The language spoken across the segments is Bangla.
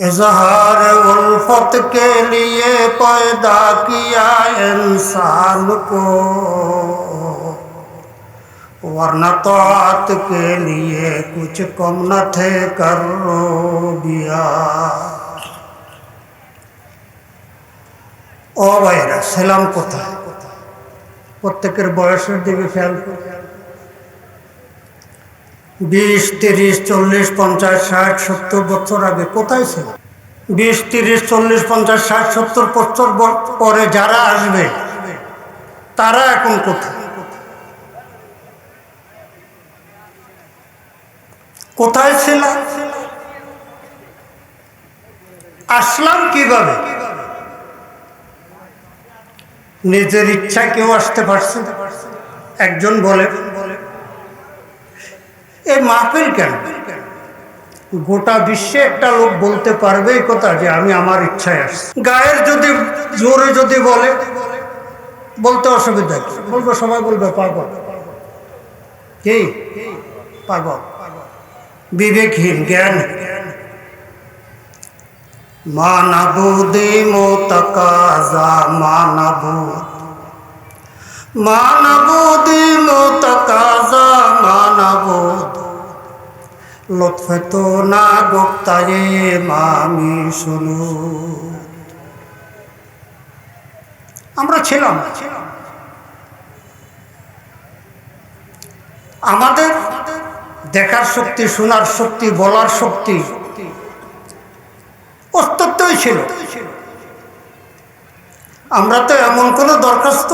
इजहार उल्फत के लिए पैदा किया इंसान को वरना तोआत के लिए कुछ कम न थे कर दिया ও ভাইরা ছিলাম কোথায় প্রত্যেকের বয়সের দিকে খেয়াল করে বিশ, তিরিশ, চল্লিশ, পঞ্চাশ, ষাট, সত্তর বছর আগে কোথায় ছিল? বিশ, তিরিশ, চল্লিশ, পঞ্চাশ, ষাট, সত্তর বছর পরে যারা আসবে, তারা এখন কোথায়? কোথায় ছিল? আসলাম কীভাবে? নিজের ইচ্ছা কেউ আসতে পারছে একজন বলে এই মাহফিল কেন? গোটা বিশ্বে একটা লোক বলতে পারবে এই কথা যে আমি আমার ইচ্ছায় আসছি। গায়ের যদি, জোরে যদি বলে, বলতে অসুবিধা কি? বলবে, সবাই বলবে, পাগল। কি? পাগল। বিবেকহীন, জ্ঞান। মানবুদি মোতকাজা মানবুদ মানবুদি মোতকাজা মানবুদ। লطফে তো না গোপ্তারে মামি শুনু আমরা ছিলাম। আমাদের দেখার শক্তি, শোনার শক্তি, বলার শক্তি অস্তিত্বই ছিল। আমরা তো এমন কোনো দরখাস্ত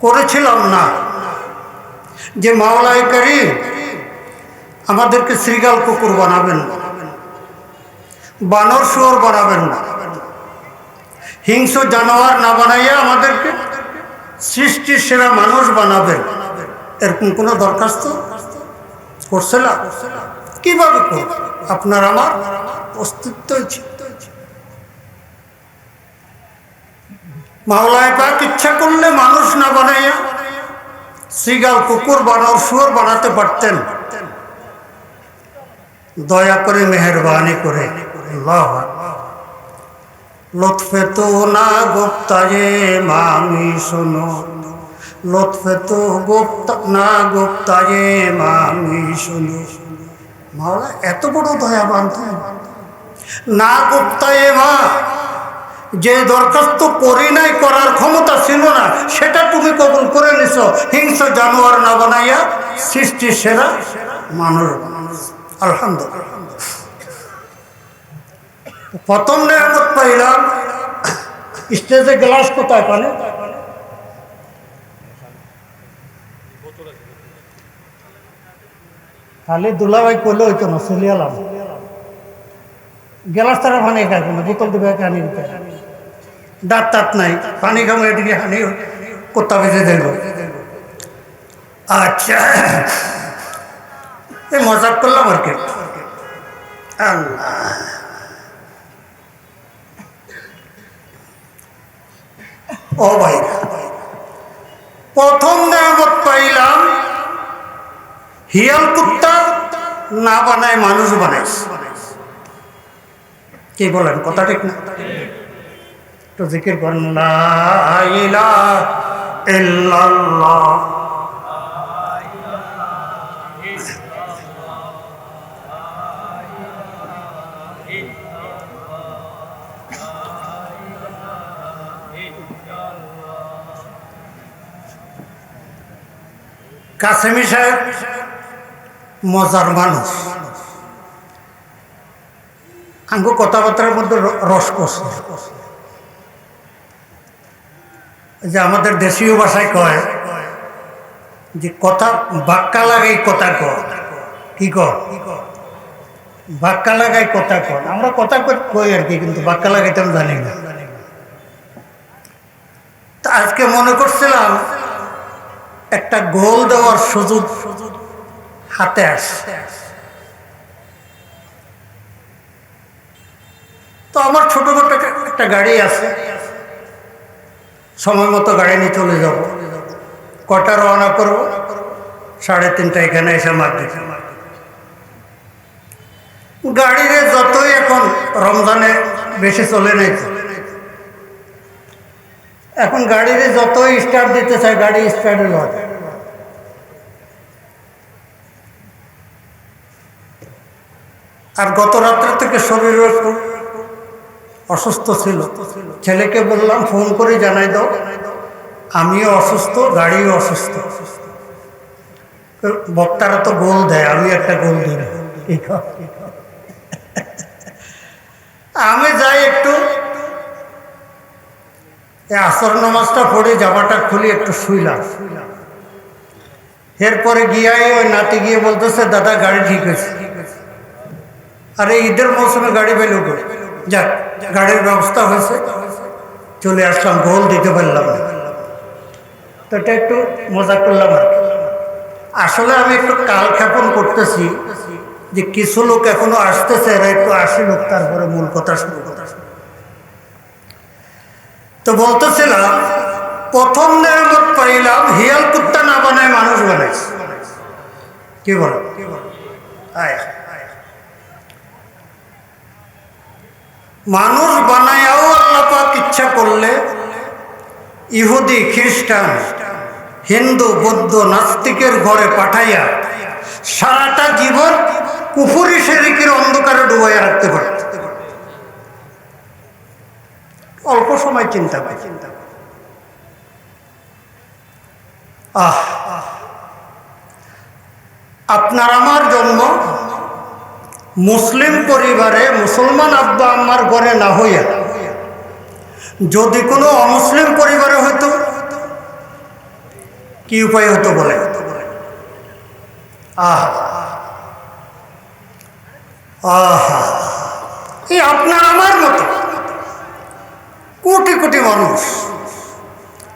করেছিলাম না। যে মাওলাই করিম আমাদেরকে শ্রীগাল কুকুর বানাবেন, বানর শুয়োর বানাবেন না। হিংস্র জানোয়ার না বানাইয়া আমাদেরকে সৃষ্টির সেরা মানুষ বানাবেন। এরকম কোনো দরখাস্ত করছে না। কীভাবে আপনার আমার অস্তিত্বই ছিল মাওলায় পাক ইচ্ছা করলে মানুষ না বানাইয়া শ্রীগাল কুকুর বানাও, শুয়োর বানাতে পারতেন। দয়া করে মেহরবানি করে। লطফে তো না গোপ্তায়ে মামি, শোনো। লطফে তো গোপ্তা, না গোপ্তায়ে মামি, শোনো। মাওলা এত বড় দয়াবান। তুমি না গোপ্তায়ে মা যে দরখাস্ত করি নাই করার ক্ষমতা ছিল না, সেটা তুমি কবুল করে নিছ। হিংস্র জানোয়ার না বানাইয়া সৃষ্টি সেরা মানুষ। আলহামদুলিল্লাহ। প্রথম নেয়ামত পাইলাম, স্টেজে গ্লাস কোথায় পানে? খালি দুলাভাই করলে হইতো না চলিয়ালাম তারা খায় কোনো, বোতল দাঁত তাত নাই, পানি খাব, এদিকে হানি কোথা বেঁচে দেব। আচ্ছা এই মজাক করলাম আর কি। ও ভাই, প্রথম নেয়ামত পাইলাম, হিয়াল কুত্তা না বানায়, মানুষ বানাইছে। কি বলেন, কথা ঠিক না? তো জিকির করেন কাসেমি সাহেব মজার মানুষ। আঙ্গ কথাবার্তার মধ্যে রস করছে যে আমাদের দেশীয় ভাষায় কয় যে কথা বাক্কা লাগাই কথা কর কি কর বাক্কা লাগাই কথা কর আমরা কথা কই- আর কি, কিন্তু বাক্কা লাগাইতে আমি জানি না। তা আজকে মনে করছিলাম একটা গোল দেওয়ার সুযোগ হাতে আসছে তো আমার ছোটখাটো একটা গাড়ি আছে। সময় মতো গাড়ি নিয়ে চলে যাব। কটা রওনা করব? সাড়ে তিনটা এখানে এসে মার দিতে গাড়িরে যতই এখন রমজানে বেশি চলে নাই। এখন গাড়িরে যতই স্টার্ট দিতে চায় গাড়ি স্টার্ট হয় আর গত রাত্রে থেকে শরীর অসুস্থ ছিল। ছেলেকে বললাম, ফোন করে জানাই দাও। আমিও অসুস্থ, গাড়িও অসুস্থ। বক্তারা তো গোল দেয়, আমি একটা গোল দিই। আমি যাই একটু। আসর নামাজটা পড়ে জামাটা খুলে একটু শুইলাম। এরপরে গিয়াই ওই নাতি গিয়ে বলতেছে, দাদা, গাড়ি ঠিক আছে। আরে, ঈদের মৌসুমে গাড়ি পেল করে যাক গাড়ির ব্যবস্থা হয়েছে। চলে আসলাম, গোল দিতে পারলাম না। তো এটা একটু মজা করলাম আর কি। আসলে আমি একটু কাল ক্ষেপণ করতেছি যে কিছু লোক এখনও আসতেছে, এরা একটু আসি লোক তারপরে মূল কথা শুরু কথা তো বলতেছিলাম, প্রথম নেয়ামত পাইলাম, হিয়াল কুত্তা না বানায় মানুষ বানাইছে। কি বল আয়। মানুষ বানায়াও আল্লাপাক ইচ্ছা করলে ইহুদি, খ্রিস্টান, হিন্দু, বৌদ্ধ নাস্তিকের ঘরে পাঠাইয়া সারাটা জীবন কুফুরি শেরিকের অন্ধকারে ডুবাইয়া রাখতে পারে অল্প সময় চিন্তা করে চিন্তা। আহ, আপনার আমার জন্ম মুসলিম পরিবারে মুসলমান আব্বা আম্মার ঘরে না হইয়া, যদি কোনো অমুসলিম পরিবারে হতো কি উপায় হতো বলে? আহ। আহা। এই আপনার আমার মতো কোটি কোটি মানুষ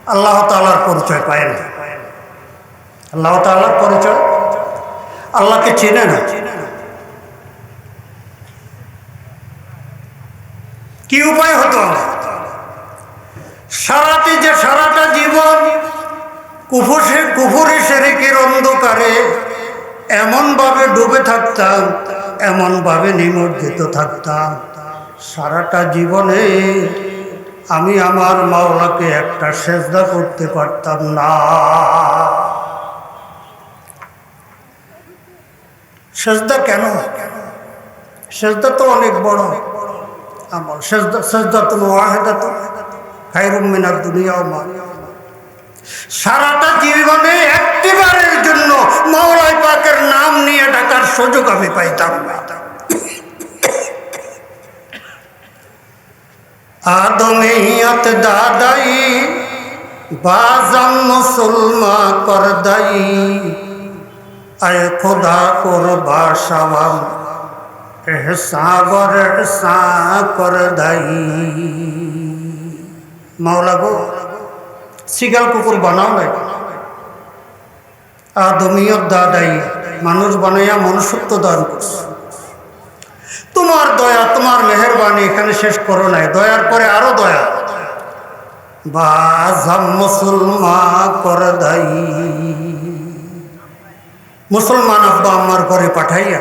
আল্লাহ তালার পরিচয় পায় না। আল্লাহ তালার পরিচয় আল্লাহকে চেনে না। কি উপায় হতো? সারাটি যে সারাটা জীবন কুফুসে, কুফুরি শেরিকের অন্ধকারে এমনভাবে ডুবে থাকতাম, এমনভাবে নিমজ্জিত থাকতাম। সারাটা জীবনে আমি আমার মাওলাকে একটা সেজদা করতে পারতাম না। সেজদা কেন? সেজদা তো অনেক বড়। আমল। সেজদা সেজদা তো ওয়াহেদা তো খাইরুম মিনার দুনিয়া মা। সারাটা জীবনে একটিবারের জন্য মাওলাই পাকের নাম নিয়ে ডাকার সুযোগ আমি পাইতাম আদমিয়ত দাদাই, বাজাম মুসলমা করদাই। আয় খোদা করবা সাবাম এহসাবর এহসা করদাই মাওলা গো শিগাল কুকুর বানাও নাই। আদমিয়ত দাদাই, মানুষ বানাইয়া মনুষ্যত্ব দান করছে। তোমার দয়া, তোমার মেহরবানি এখানে শেষ করো নাই। দয়ার পরে আরও দয়া। বাজাম মুসলমা কর দাই। মুসলমান আব্বা আমার ঘরে পাঠাইয়া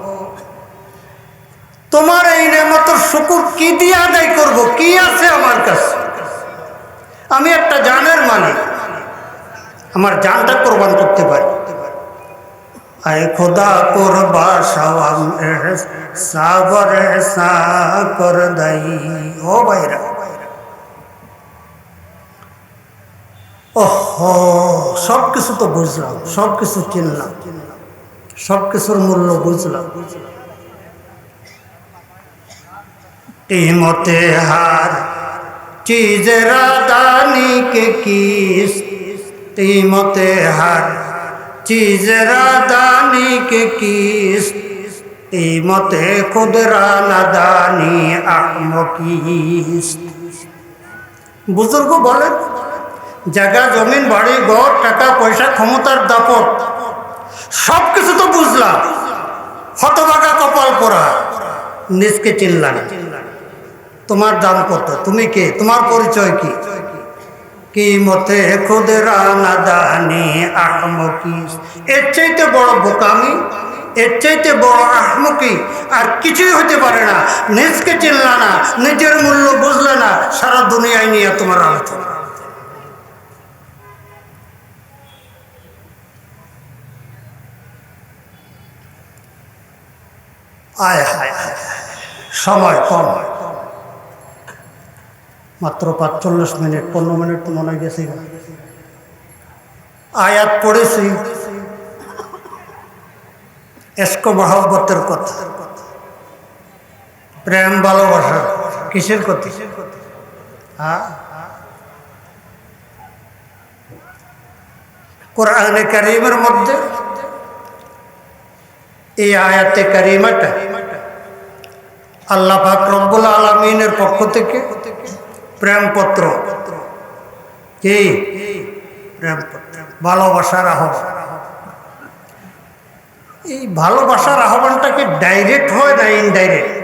তোমার এই নেমত শুকুর কি দিয়ে আদায় করব? কি আছে আমার কাছে? আমি একটা জানের মালিক। আমার জানটা কোরবান করতে পারি। আয় খোদা করবা সওয়াব সাবর এহসা কর দাই ও বাইরা ওহ সব কিছু তো বুঝলাম সব কিছু চিনলাম সব কিছুর মূল্য বুঝলাম বুঝলাম। कीमते हार चीज रादानी के किस कीमते हार चीज रादानी के किस कीमते खुदरा नदानी आत्म किस्त বুজুর্গ বলেন জায়গা জমিন বাড়ি ঘর টাকা পয়সা ক্ষমতার দাপট সব কিছু তো বুঝলাম হতবাগা কপাল পরা নিজকে চিনলাম তোমার দাম কত তুমি কে? তোমার পরিচয় কি? কি মতে খুদরা নাদানি আহমকি এর চাইতে বড় বোকামি, এর চাইতে বড় আহমকি আর কিছুই হতে পারে না। নিজকে চিনলা না, নিজের মূল্য বুঝলে না, সারা দুনিয়ায় নিয়ে তোমার আলোচনা। আয় হায় হায়। সময় কম। মাত্র পাঁচচল্লিশ মিনিট, পনেরো মিনিট তো মনে গেছে আয়াত পড়েছি। এসকো মহব্বতের কথা। প্রেম, ভালোবাসা, কিসের কথা? হ্যাঁ? কোরআনে কারিমের মধ্যে এই আয়াতে কারিমাটা আল্লাহ পাক রব্বুল আলমিনের পক্ষ থেকে প্রেমপত্র। কি? ভালোবাসার আহ্বান। এই ভালোবাসার আহ্বানটা কি ডাইরেক্ট হয় না ইনডাইরেক্ট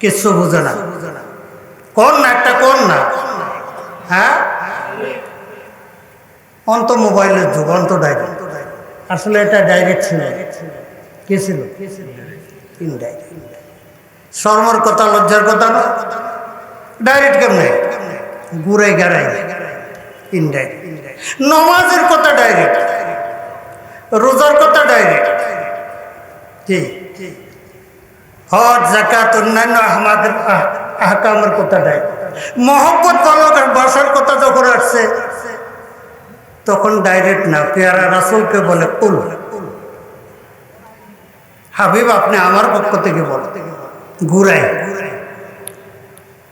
কিছু বুঝে না। কোন না, একটা কোন না? হ্যাঁ? অন্ত মোবাইলের যুগ অন্ত ডাইরেক্ট আসলে এটা ডাইরেক্ট ছিল। কি ছিল? ইনডাইরেক্ট শর্মর কথা, লজ্জার কথা না? ডাইরেক্ট কেমনে? ঘুরে গেড়াই ইনডাইরেক্ট নমাজের কথা ডাইরেক্ট রোজার কথা ডাইরেক্ট কি? হজ জাকাত অন্যান্য আমাদের আহকামের কথা ডাইরেক্ট মহব্বত বাসার কথা যখন আসছে, তখন ডাইরেক্ট না। পেয়ারা রাসুলকে বলে উল হাবিব, আপনি আমার পক্ষ থেকে বল ঘুরাই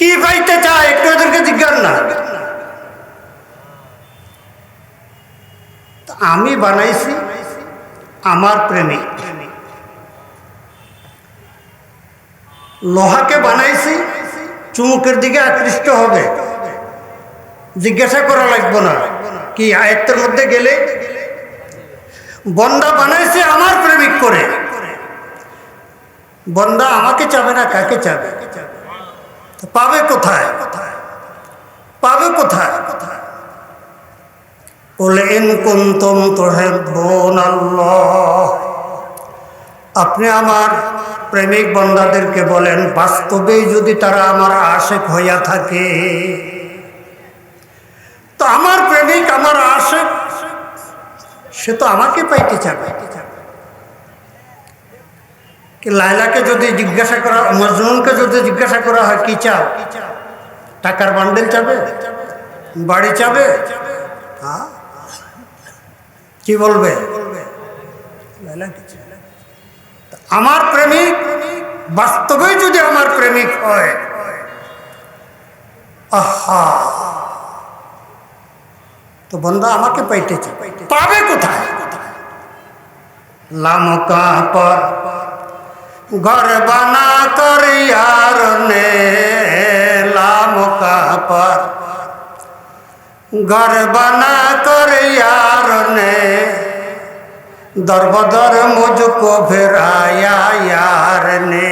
কি পাইতে চায় একটু ওদেরকে জিজ্ঞান না। আমি বানাইছি আমার প্রেমিক লোহাকে বানাইছি, চুমুকের দিকে আকৃষ্ট হবে। জিজ্ঞাসা করা লাগবো না। কি, আয়ত্তের মধ্যে গেলে? বন্দা বানাইছে আমার প্রেমিক করে। বন্দা আমাকে চাবে না, কাকে চাবে? পাবে কোথায়? পাবে কোথায়? আপনি আমার প্রেমিক বন্দাদেরকে বলেন, বাস্তবেই যদি তারা আমার আশেক হইয়া থাকে, তো আমার প্রেমিক, আমার আশেক, সে তো আমাকে পাইতে চাবে। লাইলাকে যদি জিজ্ঞাসা করা মজনুনকে যদি জিজ্ঞাসা করা হয় কি চাও টাকার বান্ডেল চাবে বাড়ি চাবে হ্যাঁ কি বলবে লাইলা কি চাবে? আমার প্রেমিক বাস্তবে যদি আমার প্রেমিক হয় আহা তো বন্ধা আমাকে পাইতেছে পাবে কোথায় লামকা পর ঘর বানা করিয়ার নেলাম কাপর ঘর বানা করিয়ার নে দরবদর মুজকো ফেরায়া ইয়ার নে।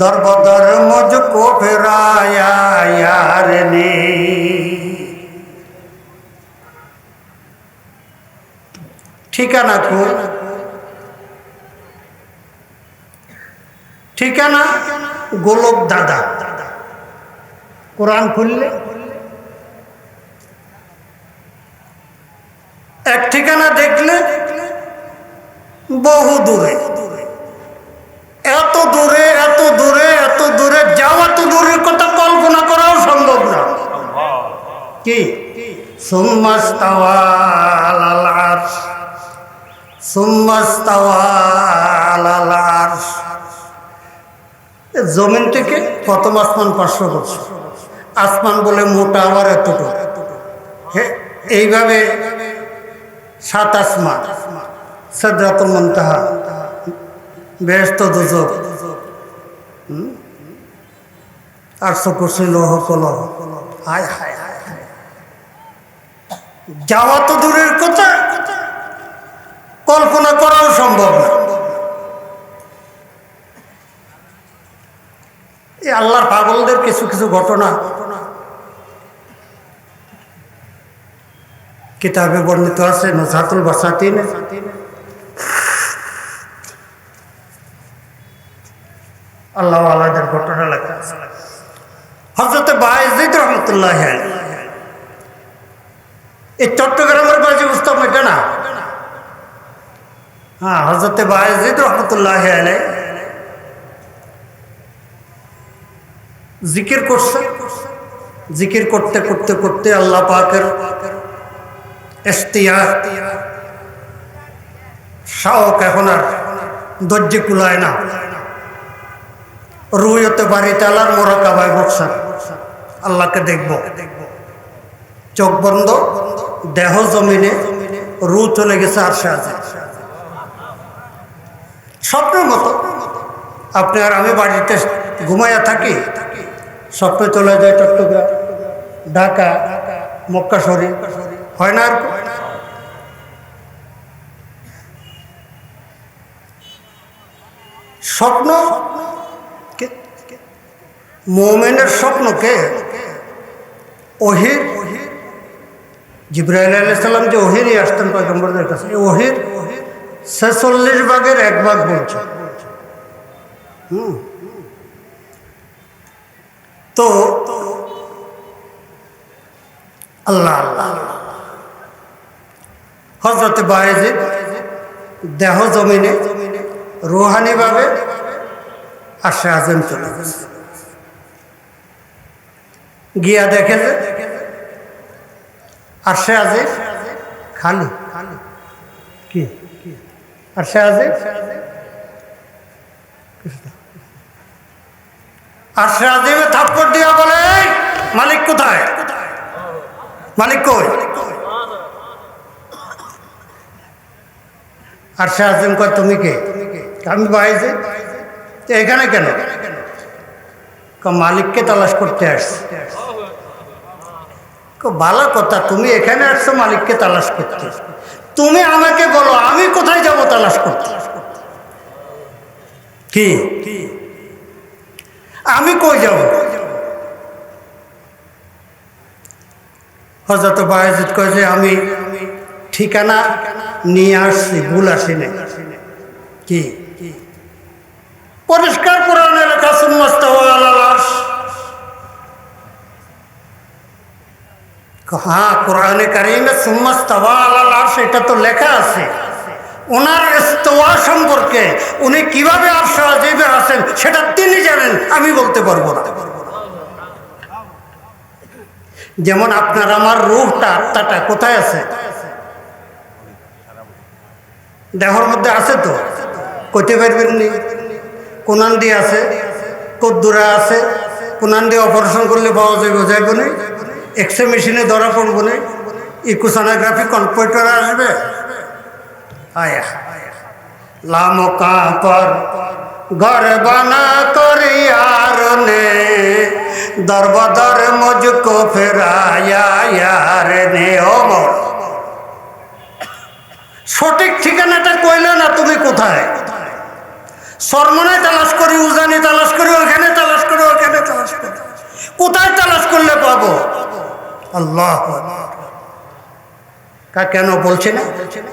দরবদর মুজকো ফেরায়া ইয়ার নে। ঠিকানা খুব ঠিকানা? গোলক দাদা। কোরআন খুললে? এক ঠিকানা দেখলে বহু দূরে। এত দূরে এত দূরে এত দূরে, যাওয়া তো দূরের কথা কল্পনা করাও সম্ভব না। কি? সুম্মাস্তাওয়াল সুম্মাস্তাওয়াল জমিন থেকে প্রথম আসমান পাঁচশো বছর। আসমান বলে মোটা আবার এতটুকু। এইভাবে সাত আসমান সদরাত মন্তাহা বেহস্ত দুজক। আটশো কুশি লৌহ হায় হায় হায় হায়। যাওয়া তো দূরের কথা। কল্পনা করাও সম্ভব না। এই আল্লাহর পাগলদের কিছু কিছু ঘটনা কিতাবে বর্ণিত আছে নজাতুল বাসাতিন। আল্লাহ আল্লাহদের ঘটনা লেখা আছে। হজরত বায়জিদ রহমতুল্লাহ এই চট্টগ্রামের বাজি উস্তাম এটা না হ্যাঁ হজরত বায়জিদ রহমতুল্লাহ আলাই জিকির করছে। জিকির করতে করতে করতে আল্লাহ পাকের এস্তিয়ার শাওক এখন আর ধৈর্য কুলায় না। রুইতে বাড়ি চালার মোরাকাবায় বসছেন আল্লাহকে দেখব। চোখ বন্ধ, দেহ জমিনে, রু চলে গেছে আর সে আছে স্বপ্নের মতো। আপনি আর আমি বাড়িতে ঘুমাইয়া থাকি। স্বপ্ন চলে যায় চট্টগ্রাম, ঢাকা, মক্কা শরীফ। হয় না আর স্বপ্ন? মোমেনের স্বপ্ন কে? ওহির? জিব্রাহিল আলাইসাল্লাম যে ওহির আসতেন পয়গম্বরদের কাছে, এই ওহির ছেচল্লিশ ভাগের এক ভাগ বলছে। হুম। তো আল্লাহ আল্লাহ হজরত বায়েজিদ দেহ জমিনে রুহানিভাবে আসে আজম চলে গেছে। গিয়া দেখে যে আর সে আজি খালি। কি? আর সে আজি আর সে আজিমে থাপ্পড় দিয়া বলে, মালিক কোথায়? মালিক কই? আর সে আজিম কয়, তুমি কে? আমি বাইরে এখানে কেন? মালিককে তালাশ করতে আসছি। ভালো কথা, তুমি এখানে আসছো, মালিককে তালাশ করতে। তুমি আমাকে বলো, আমি কোথায় যাব তালাশ করতে? কি? আমি কই যাব? হজরত বায়জিৎ কয় যে, আমি ঠিকানা নিয়ে আসছি, ভুল আসি নাই কি? পরিষ্কার কোরআনে লেখা সুন্নাস্তাওয়ালাস হ্যাঁ কোরআনে কারিমে সুন্নাস্তাওয়ালাস এটা তো লেখা আছে। ওনার ইস্তোয়া সম্পর্কে উনি কীভাবে আর সহজীবে আছেন, সেটা তিনি জানেন, আমি বলতে পারব না। যেমন আপনার আমার রূহটা আত্মাটা কোথায় আছে? দেহর মধ্যে আছে তো? কইতে পারবেন নি? কোনান দিয়ে আছে? কদ্দুরা আছে? কোনান দিয়ে অপারেশন করলে পাওয়া যাবে যাইব না? এক্স রে মেশিনে ধরা পড়ব না? ইকোসোনোগ্রাফি কম্পিউটার আসবে? ঘর বানা আর নে। দরবদর মুজকো ফেরায়ার নে। সঠিক ঠিকানাটা কইলে না তুমি কোথায়? শর্মনে তালাস করি, উজানে তালাস করি ওখানে তালাস করি ওখানে তালাস করি। কোথায় তালাস করলে পাবো? আল্লাহ কা কেন বলছি না বলছি না?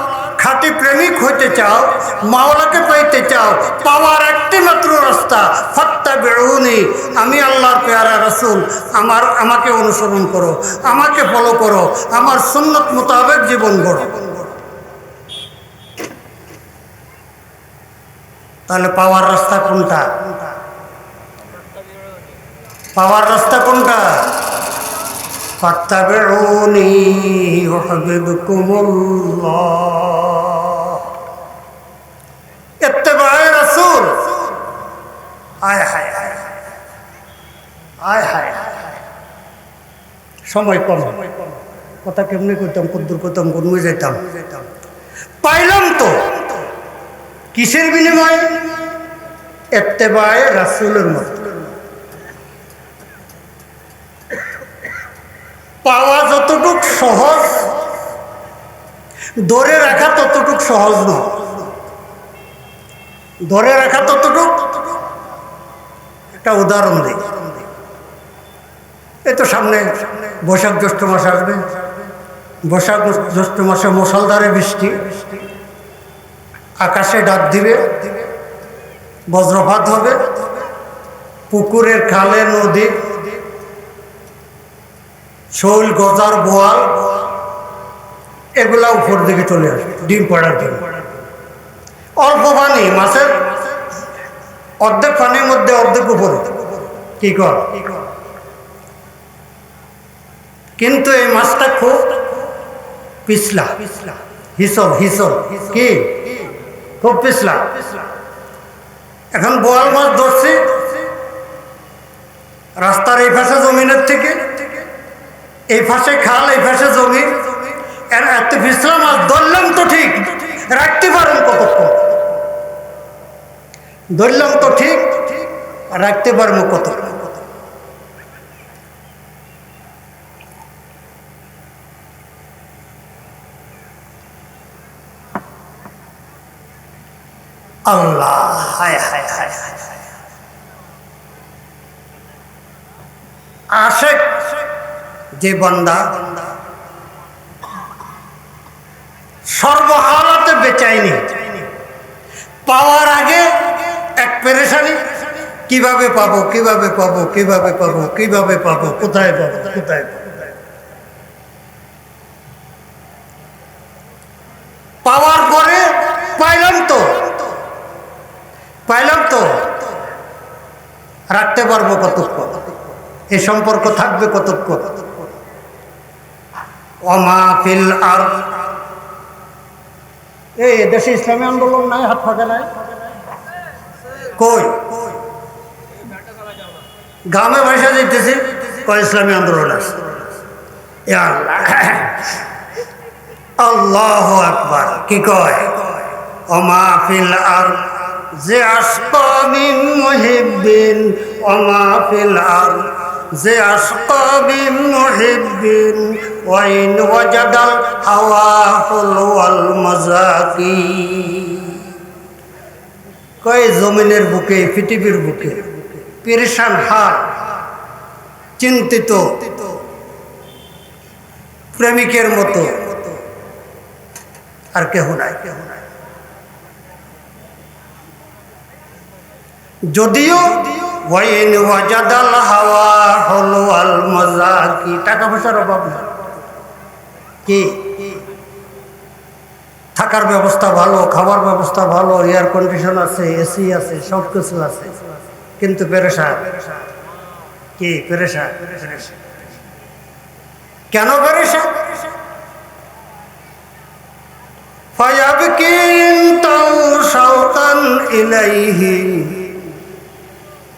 খাঁটি প্রেমিক হইতে চাও, মাওলাকে পাইতে চাও, পাওয়ার একটি মাত্র রাস্তা ফত্তা বেড়ুনি আমি আল্লাহর পেয়ারা রসুল, আমার, আমাকে অনুসরণ করো, আমাকে ফলো করো, আমার সুন্নত মোতাবেক জীবন গড়ো। তাহলে পাওয়ার রাস্তা কোনটা? পাওয়ার রাস্তা কোনটা? ফাত্তাবিউনি ইউহিব্বুকুমুল্লাহ। ইত্তেবায়ে রাসূল। আয় হায় হায়, আয় হায় সময় কম। কথা কেমনি করতাম কদ্দুর করতাম গুনমে যেতাম পাইলাম তো। কিসের বিনিময়ে? এত্তেবায়ে রাসূলের মতো। পাওয়া যতটুক সহজ, ধরে রাখা ততটুক সহজ নয়। ধরে রাখা ততটুক? একটা উদাহরণ দিই। এই তো সামনে বৈশাখ জ্যৈষ্ঠ মাস আসবে। বৈশাখ জ্যৈষ্ঠ মাসে মশালধারে বৃষ্টি। আকাশে ডাক দিবে। বজ্রপাত হবে। পুকুরের খালে নদী। শৈল গজার বোয়াল। এগুলা উপর দিকে চলে আসবে। ডিম পড়ার জন্য অল্প পানি, মাছের অর্ধেক পানির মধ্যে অর্ধেক উপরে। কি কর? কিন্তু এই মাছটা খুব পিছলা পিছলা হিসল হিসল। কি? খুব পিছলা। এখন বোয়াল মাছ ধরছি, রাস্তার এই পাশে জমিনের থেকে, এই পাশে খাল, এই পাশে জমি। এর এত পিছলা মাছ ধরলাম তো ঠিক। রাখতে পারেন কতক্ষণ ধরলাম তো ঠিক, রাখতে পারব কত আল্লাহ হায় হায় হায় হায়। আশেক, যে বন্দা সর্বহালাতে বেচাইনি। পাওয়ার আগে এক পেরেশানি। কীভাবে পাবো কীভাবে পাবো কীভাবে পাবো কীভাবে পাবো, কোথায় পাবো কোথায় পাবো? পাওয়ার পরে পাইলাম তো। পাইলাম তো। রাখতে পারব কতক্ষণ? এ সম্পর্ক থাকবে কতক্ষণ? অমা ফিল আর এই দেশে ইসলামী আন্দোলন নাই, হাত ফাঁকা নাই? কই? গ্রামে ভাষা যেতেছি কয় ইসলামী আন্দোলন আছে। আল্লাহ। আকবার। কি কয়? অমা ফিল আর যে আসকামিন মুহিব্বিন অমা ফিল আর যে আসকামিন মুহিব্বিন ওয়াজাদাল হাওয়া হুল ওয়াল মাজাকি কয় জমিনের বুকে, পৃথিবীর বুকে? পেরেশান হাল চিন্তিত, প্রেমিকের মতো। আর কেহ নাই। কেহ নাই যদিও ওয়াইন ওয়াজাদাল হাওয়া হলো আল মজা কি টাকা পয়সার অভাব না কি থাকার ব্যবস্থা ভালো খাবার ব্যবস্থা ভালো এয়ার কন্ডিশন আছে এসি আছে সব কিছু আছে কিন্তু পেরেশা কি পেরেশা কেন পেরেশা فيبكي انتو شوقا إليه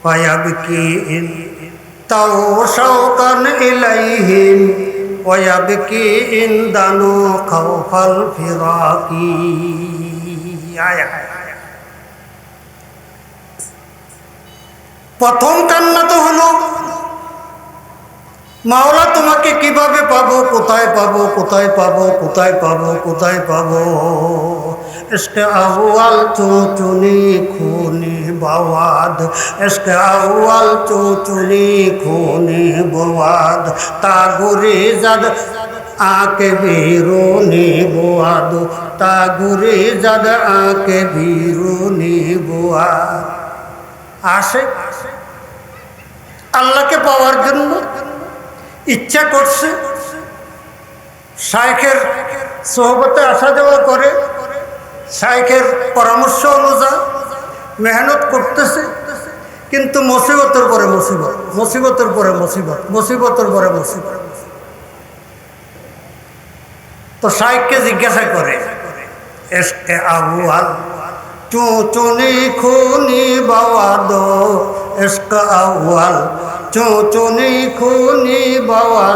فيبكي انتو شوقا إليهم ويبكي عندنا خوف الفراق آية প্রথম কান্না তো হলো মাওলা তোমাকে কিভাবে পাবো কোথায় পাবো কোথায় পাবো কোথায় পাবো কোথায় পাবো عشق আউয়াল تو চুনি খুনি بواد عشق আউয়াল تو تنی خونی بواد تا گری زد আঁকে বিরুনি বোয়াদু তা গুরি জদ আঁকে বিরুনি বোয়া আসে আল্লাহকে পাওয়ার জন্য ইচ্ছা করছে শাইখের সোহবতে আসা যাওয়া করে শাইখের পরামর্শ অনুযায়ী মেহনত করতেছে, কিন্তু মুসিবতের পরে মুসিবত, মুসিবতের পরে মুসিবত, মুসিবতের পরে মুসিবত। তো শাইখকে জিজ্ঞাসা করে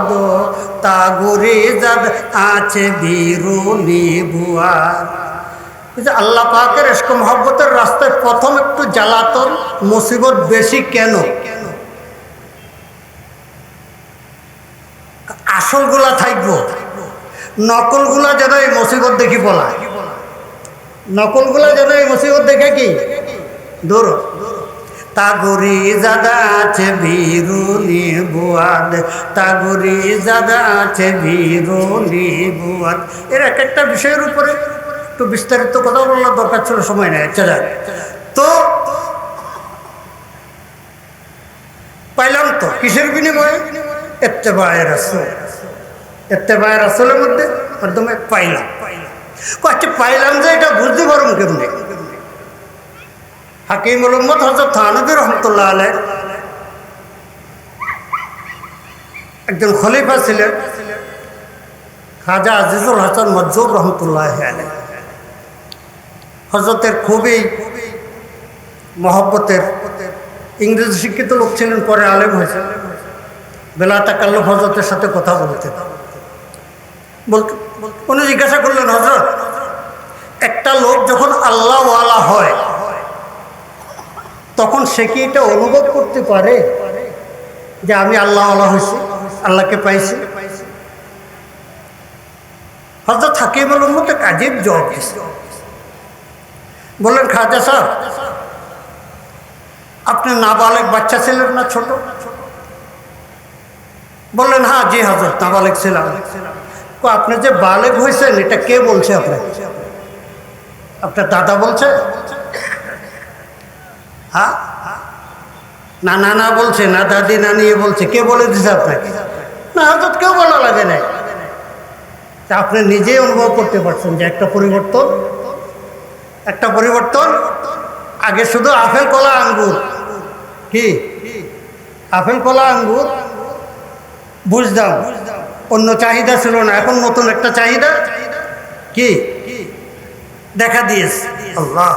দো তাগুরি জাদ আছে বিরুনি এই যে আল্লাহ পাকের এসক মহব্বতের রাস্তায় প্রথম একটু জ্বালাতন মুসিবত বেশি কেন? আসলগুলা থাকব। নকলগুলা যেন এই মুসিবত দেখি বলা। নকলগুলা যেন এই মুসিবত দেখে কি? ধরো, তাগুরি জাদা আছে বিরুনি বুয়াদ, তাগুরি জাদা আছে বিরুনি বুয়াদ। এর এক একটা বিষয়ের উপরে একটু বিস্তারিত কথা বলার দরকার ছিল, সময় নেই আচ্ছা যাক। তো, পাইলাম তো, কিসের বিনিময়ে? এত্তেবায়ের আসল এত্তেবায়ের আসলের মধ্যে মাধ্যমে পাইলাম। আচ্ছা পাইলাম যে এটা বুঝতে পারুন কেমনি? হাকিম মোহাম্মদ হজরত থানবী রহমতুল্লাহ আলের একজন খলিফা ছিলেন, খাজা আজিজুল হাসান মজুর রহমতুল্লাহ আলাই হজরতের খুবই মহব্বতের ইংরেজি শিক্ষিত লোক ছিলেন, পরে আলেম হয়েছে বেলা তাকাল্লু হজরতের সাথে কথা বলতে উনি জিজ্ঞাসা করলেন, হজরত, একটা লোক যখন আল্লাহওয়ালা হয়, তখন সে কি এটা অনুভব করতে পারে যে আমি আল্লাহওয়ালা হয়েছি, আল্লাহকে পাইছি? হজরত হাকিমুল উম্মতে কাজীব জবাব দিচ্ছে বললেন, খাজা সাহেব, আপনি নাবালেক বাচ্চা ছিলেন না ছোট? বললেন হ্যাঁ জি হজরত নাবালেক ছিলাম। আপনি যে বালেক হয়েছেন এটা কে বলছে আপনাকে? আপনার দাদা বলছে? হ্যাঁ? না না না বলছে, না দাদি, না নিয়ে বলছে, কে বলে দিছে আপনাকে? না হজরত কেউ বলা লাগে নাই। আপনি নিজেই অনুভব করতে পারছেন যে একটা পরিবর্তন একটা পরিবর্তন? আগে শুধু আপেল, কলা, আঙ্গুর। কি? আপেল, কলা, আঙ্গুর? বুঝতাম। অন্য চাহিদা ছিল না, এখন নতুন একটা চাহিদা। কি? দেখা দিয়েছে। আল্লাহ।